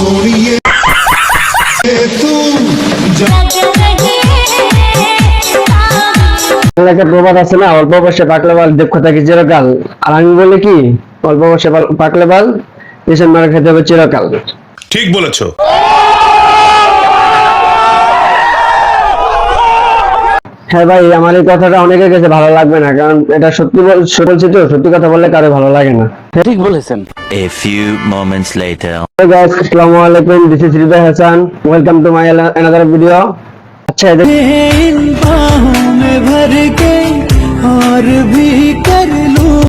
ছড়িয়ে একটা প্রবাদ আছে না? অল্প বয়সে পাকলে বাল দেব থাকে চিরকাল। আর আমি বলি কি অল্প বয়সে পাকলে বাল পেছন মারা খেতে হবে চিরকাল। ঠিক বলেছ। হ্যাঁ ভাই আমার এই কথাটা অনেকের কাছে ভালো লাগবে না কারণ এটা সত্যি সত্যি বলছি তো সত্যি কথা বললে কারও ভালো লাগে না। ঠিক বলেছেন। A few moments later. Hey guys, আসসালামু আলাইকুম this is Hridoy Hasan welcome to my another video আচ্ছা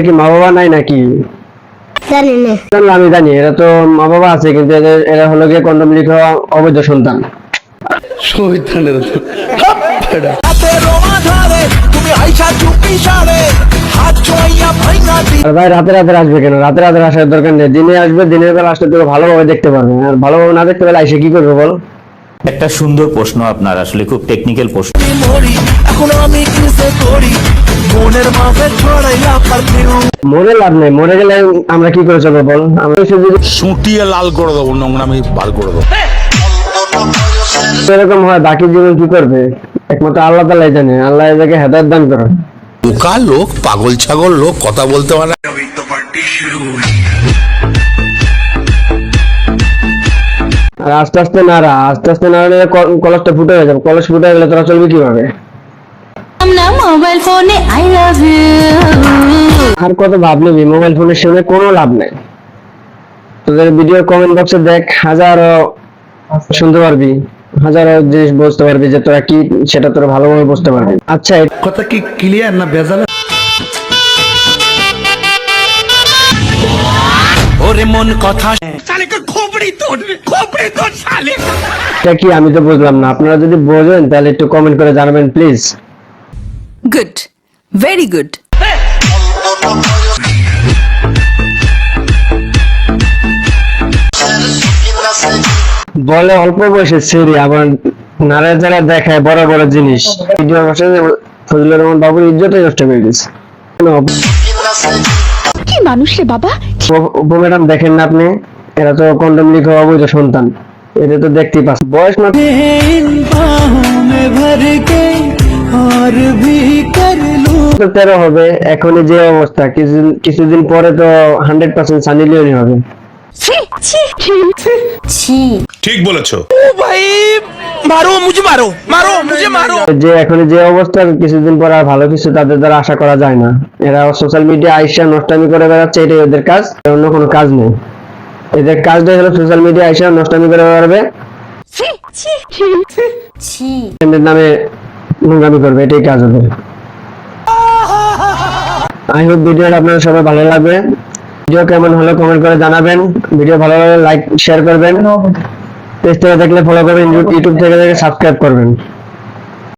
কি মা বাবা নাই নাকি? জানি না। আমি জানি এরা তো মা বাবা আছে কিন্তু এদের এরা হলো গিয়ে কন্ডম লিখা অবৈধ সন্তান। আর ভাই রাতে রাতে আসবে কেন? রাতে রাতে আসার দরকার নেই। দিনে আসবে দিনের বেলা আসলে তোকে ভালোভাবে দেখতে পারবে। আর ভালোভাবে না দেখতে পেলে এসে কি করবে বল? একটা সুন্দর প্রশ্ন আপনার আসলে খুব টেকনিক্যাল প্রশ্ন। মরে লাভ নেই। মরে গেলে আমরা কি করে চলবো বল? আমরা সুটিয়ে লাল করে দেবো নোংরামি বার করে দেবো। এরকম হয় বাকি জীবন কি করবে? একমাত্র আল্লাহ তালাই জানে আল্লাহ এদেরকে হেদায়ত দান করো বোকা লোক পাগল ছাগল লোক কথা বলতে পারে। আর আস্তে আস্তে নাড়া আস্তে আস্তে নাড়ালে কলসটা ফুটে হয়ে যাবে। কলস ফুটে গেলে তোরা চলবে কীভাবে? মোবাইল ফোনে আই লাভ ইউ আর কত ভাব নিবি? মোবাইল ফোনের সামনে কোনো লাভ নেই। তোদের ভিডিও কমেন্ট বক্সে দেখ হাজারো শুনতে পারবি। হাজারো জিনিস বুঝতে পারবি যে তোরা কি সেটা তোরা ভালোভাবে বুঝতে পারবি। আচ্ছা কথা কি ক্লিয়ার না ভেজাল? এটা কি আমি তো বুঝলাম না। আপনারা যদি বোঝেন তাহলে একটু কমেন্ট করে জানাবেন প্লিজ গুড ভেরি good. বলে অল্প বয়সে সেরি আবার নারে যারা দেখায় বড় বড় জিনিস। ভিডিও বসে ফজলুর রহমান বাবুর ইজ্জতই নষ্ট করে দিচ্ছে কি মানুষ রে বাবা? দেখেন না আপনি? এরা তো কন্ডম লিখে অবৈধ সন্তান। এটা তো দেখতেই পাচ্ছেন। বয়স মাত্র তেরো হবে এখনই যে অবস্থা। কিছুদিন কিছুদিন পরে তো হান্ড্রেড পার্সেন্ট সানি লিওনি হবে। ঠিক বলেছ। যে এখন যে অবস্থা কিছুদিন পর আর ভালো কিছু তাদের দ্বারা আশা করা যায় না। এরা সোশ্যাল মিডিয়া আইসা নষ্টামি করে বেড়াচ্ছে এটাই ওদের কাজ অন্য কোনো কাজ নেই। এদের কাজটাই হলো সোশ্যাল মিডিয়া আইসা নষ্টামি করে বেড়াবে। এদের নামে নোংরামি করবে এটাই কাজ ওদের। আই হোপ ভিডিওটা আপনাদের সবাই ভালো লাগবে। ভিডিও কেমন হলো কমেন্ট করে জানাবেন। ভিডিও ভালো লাগলে লাইক শেয়ার করবেন। পেজ থেকে দেখলে ফলো করবেন ইউটিউব থেকে সাবস্ক্রাইব করবেন।